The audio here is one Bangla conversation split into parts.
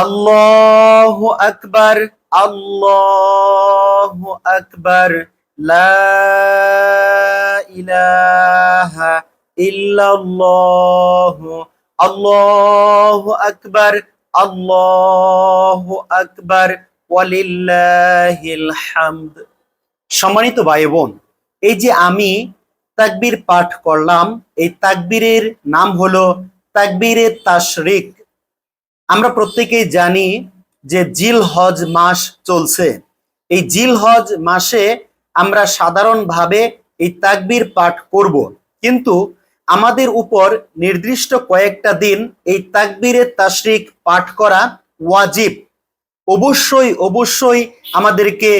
আল্লাহু আকবার আল্লাহু আকবার আল্লাহু আকবার আল্লাহু আকবার হামদ। সম্মানিত ভাই বোন এই যে আমি তাকবীর পাঠ করলাম, এই তাকবীরের নাম হলো তাকবীরে তাশরিক। আমরা প্রত্যেকেই জানি যে জিল হজ মাস চলছে। এই জিল হজ মাসে আমরা সাধারণভাবে এই তাকবীর পাঠ করব। কিন্তু আমাদের উপর নির্দিষ্ট কয়েকটা দিন এই তাকবীরে তাশরিক পাঠ করা ওয়াজিব। অবশ্যই অবশ্যই আমাদেরকে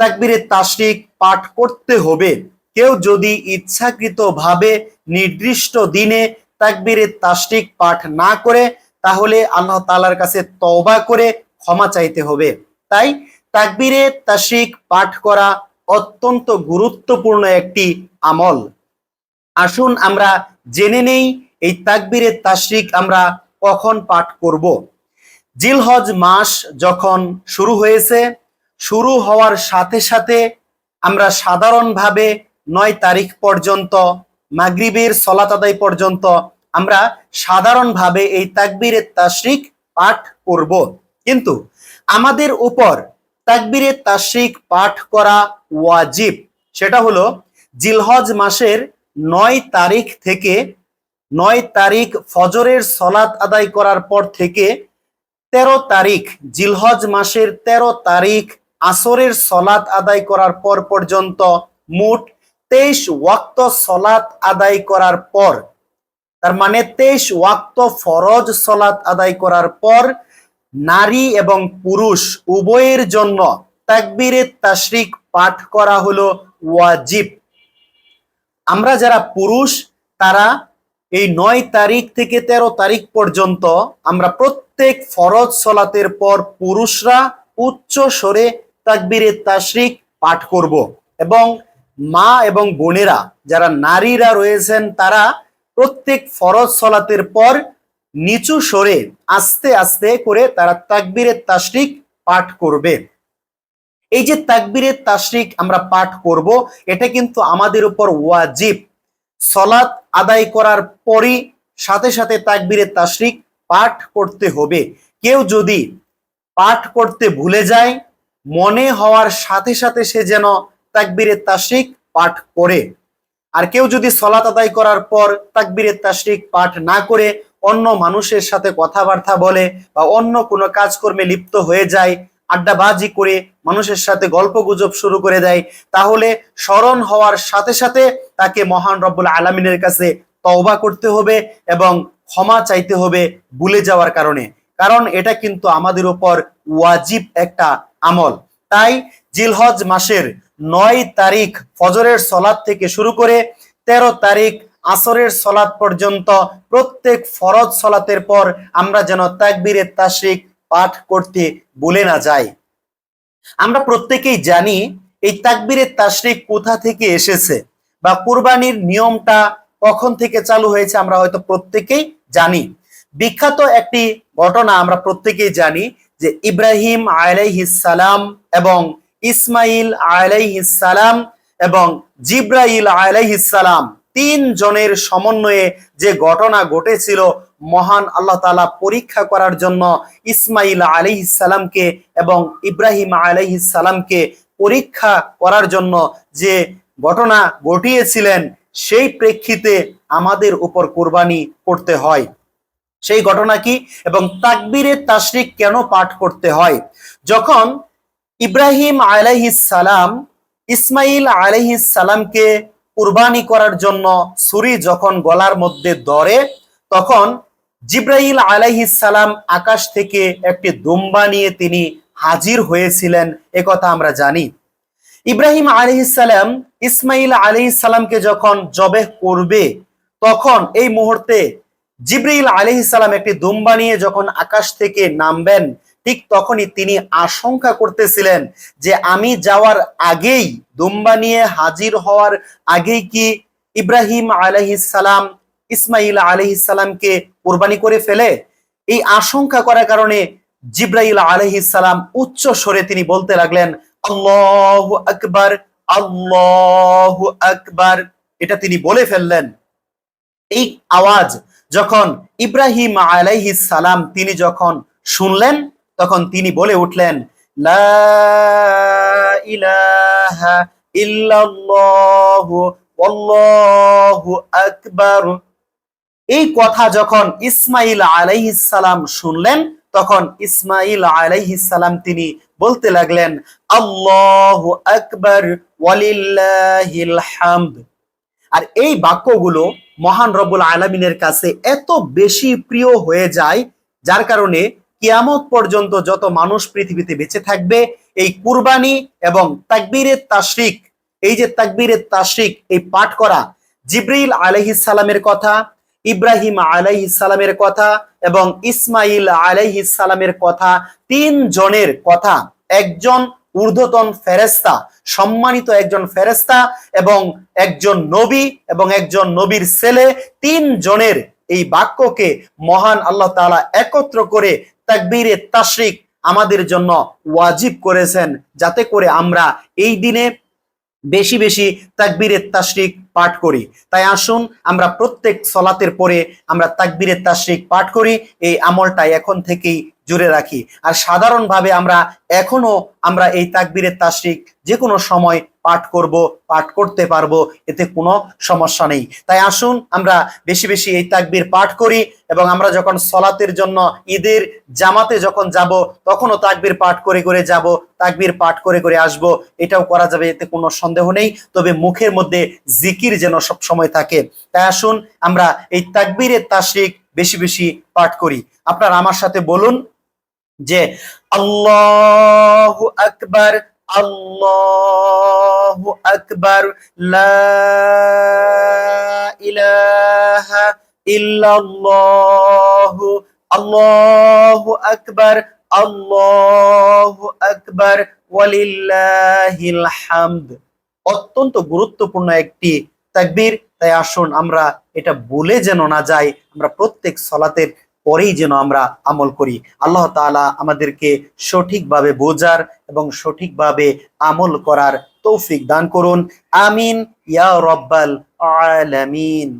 তাকবীরে তাশরিক পাঠ করতে হবে। কেউ যদি ইচ্ছাকৃতভাবে নির্দিষ্ট দিনে তাকবীরে তাশরিক পাঠ না করে তাহলে আল্লাহ তালার কাছে তওবা করে ক্ষমা চাইতে হবে। তাই তাকবীরে তাশরিক পাঠ করা অত্যন্ত গুরুত্বপূর্ণ একটি আমল। আসুন আমরা জেনে নেই, এই তাকবীরে তাশরিক আমরা কখন পাঠ করব। জিলহজ মাস যখন শুরু হয়েছে, শুরু হওয়ার সাথে সাথে আমরা সাধারণভাবে নয় তারিখ পর্যন্ত, মাগরিবের সলাত আদায় পর্যন্ত আমরা সাধারণভাবে এই তাকবীরে তাশরিক পাঠ করব। কিন্তু আমাদের উপর তাকবীরে তাশরিক পাঠ করা ওয়াজিব। সেটা হলো জিলহজ মাসের নয় তারিখ থেকে নয় তারিখ ফজরের সলাত আদায় করার পর থেকে তেরো তারিখ, জিলহজ মাসের তেরো তারিখ আসরের সলাত আদায় করার পর পর্যন্ত মোট তেইশ ওয়াক্ত সলাত আদায় করার পর তার মানে তেইশ ওয়াক্ত ফরজ সলাত আদায় করার পর নারী এবং পুরুষ উভয়ের জন্য তাকবীরে তাশরিক পাঠ করা হলো ওয়াজিব। আমরা যারা পুরুষ, তারা এই নয় তারিখ থেকে তেরো তারিখ পর্যন্ত আমরা প্রত্যেক ফরজ সলাতের পর পুরুষরা উচ্চ স্বরে তাকবীরে তাশরিক পাঠ করব এবং মা এবং বোনেরা, যারা নারীরা রয়েছেন, তারা প্রত্যেক ফরজ সলাতের পর নিচু সরে আস্তে আস্তে করে তারা তাকবীরে তাশরিক পাঠ করবে। এই যে তাকবীরে তাশরিক আমরা পাঠ করব, এটা কিন্তু আমাদের উপর ওয়াজিব। সলাৎ আদায় করার পরই সাথে সাথে তাকবীরে তাশরিক পাঠ করতে হবে। কেউ যদি পাঠ করতে ভুলে যায়, মনে হওয়ার সাথে সাথে সে যেন তাকবীরে তাশরিক পাঠ করে। আর কেউ যদি সলাত আদায় করার পর তাকবীরে তাশরিক পাঠ না করে অন্য মানুষের সাথে কথাবার্তা বলে বা অন্য কোনো কাজকর্মে লিপ্ত হয়ে যায়, আড্ডাবাজি করে মানুষের সাথে গল্প গুজব শুরু করে দেয়, তাহলে স্মরণ হওয়ার সাথে সাথে তাকে মহান রব্বুল আলমিনের কাছে তওবা করতে হবে এবং ক্ষমা চাইতে হবে ভুলে যাওয়ার কারণে। কারণ এটা কিন্তু আমাদের উপর ওয়াজিব একটা আমল। তাই জিলহজ মাসের নয় তারিখ ফজরের সলাদ থেকে শুরু করে তেরো তারিখ আসরের সলাদ পর্যন্ত প্রত্যেক ফরজ সলাতের পর আমরা যেন তাকবীরে তাশরিক পাঠ করতে ভুলে না যাই। আমরা প্রত্যেকেই জানি এই তাকবীরে তাশরিক কোথা থেকে এসেছে বা কুরবানির নিয়মটা কখন থেকে চালু হয়েছে আমরা হয়তো প্রত্যেকেই জানি। বিখ্যাত একটি ঘটনা আমরা প্রত্যেকেই জানি যে ইব্রাহিম আলাইহিসালাম এবং ইসমাইল আলাইহিসালাম এবং জিব্রাইল আলাইহিসালাম তিন জনের সমন্বয়ে যে ঘটনা ঘটেছিল, মহান আল্লাহ তালা পরীক্ষা করার জন্য ইসমাইল আলাইহিসালামকে এবং ইব্রাহিম আলাইহিসালামকে পরীক্ষা করার জন্য যে ঘটনা ঘটিয়েছিলেন, সেই প্রেক্ষিতে আমাদের উপর কোরবানি করতে হয়। সেই ঘটনা কি? এবং তাকবীরে তাসরিক কেন পাঠ করতে হয়? যখন ইব্রাহিম সালাম ইসমাইল সালামকে কুরবানি করার জন্য ছুরি যখন গলার মধ্যে ধরে, তখন জিব্রাইল সালাম আকাশ থেকে একটি দুম্বা নিয়ে তিনি হাজির হয়েছিলেন। একথা আমরা জানি। ইব্রাহিম সালাম ইসমাইল সালামকে যখন জবে করবে, তখন এই মুহূর্তে জিব্রাইল সালাম একটি দুম্বা নিয়ে যখন আকাশ থেকে নামবেন ঠিক তখনই তিনি আশঙ্কা করতেছিলেন যে আমি যাওয়ার আগেই দুম্বা নিয়ে হাজির হওয়ার আগেই কি ইব্রাহিম আলাইহিস সালাম ইসমাইল আলাইহিস সালামকে কোরবানি করে ফেলে? এই আশঙ্কা করার কারণে জিব্রাইল আলাইহিস সালাম উচ্চ স্বরে তিনি বলতে লাগলেন, আল্লাহু আকবার আল্লাহু আকবার। এটা তিনি বলে ফেললেন। এই আওয়াজ যখন ইব্রাহিম আলাইহিস সালাম তিনি যখন শুনলেন তখন তিনি বলে উঠলেন, লা এই কথা যখন ইসমাইল সালাম শুনলেন, তখন ইসমাইল সালাম তিনি বলতে লাগলেন, আল্লাহু আকবার হামদ। আর এই বাক্যগুলো মহান রব্বুল আলমিনের কাছে এত বেশি প্রিয় হয়ে যায়, যার কারণে কিয়ামত পর্যন্ত যত মানুষ পৃথিবীতে বেঁচে থাকবে, এই কুরবানি এবং তাকবীরের তাশরিক, এই যে তাকবীরের তাশরিক, এই পাঠ করা, জিব্রিল সালামের কথা, ইব্রাহিম সালামের কথা এবং ইসমাইল সালামের কথা, তিন জনের কথা। একজন ঊর্ধ্বতন ফেরেস্তা সম্মানিত একজন ফেরেস্তা এবং একজন নবী এবং একজন নবীর ছেলে, তিন জনের এই বাক্যকে মহান আল্লাহ তালা একত্র করে তাকবীরে তাসরিক আমাদের জন্য ওয়াজিব করেছেন, যাতে করে আমরা এই দিনে বেশি বেশি তাকবীরের তাসরিক পাঠ করি। তাই আসুন, আমরা প্রত্যেক সলাতের পরে আমরা তাকবীরের তাসরিক পাঠ করি। এই আমলটাই এখন থেকেই জুড়ে রাখি। আর সাধারণভাবে আমরা এখনও আমরা এই তাকবীরের তাশরিক যে কোনো সময় পাঠ করব, পাঠ করতে পারব, এতে কোনো সমস্যা নেই। তাই আসুন আমরা বেশি বেশি এই তাকবীর পাঠ করি এবং আমরা যখন সলাতের জন্য ঈদের জামাতে যখন যাব, তখনও তাকবীর পাঠ করে করে যাব, তাকবীর পাঠ করে করে আসব। এটাও করা যাবে, এতে কোনো সন্দেহ নেই। তবে মুখের মধ্যে জিকির যেন সব সময় থাকে। তাই আসুন আমরা এই তাকবীরের তাশরিক বেশি বেশি পাঠ করি। আপনারা আমার সাথে বলুন যে আল্লাহু আকবার আল্লাহু আকবার ইলাহা ইল্লাল্লাহু, আল্লাহু আকবার আল্লাহু আকবার, ওয়ালিল্লাহিল হামদ। অত্যন্ত গুরুত্বপূর্ণ একটি তাকবীর। তাই আসুন আমরা এটা বলে যেন না যাই, আমরা প্রত্যেক সলাতের পরেই যেন আমরা আমল করি। আল্লাহ তালা আমাদেরকে সঠিকভাবে বোঝার এবং সঠিকভাবে আমল করার তৌফিক দান করুন। আমিন। ইয়া রব্বাল আলামিন।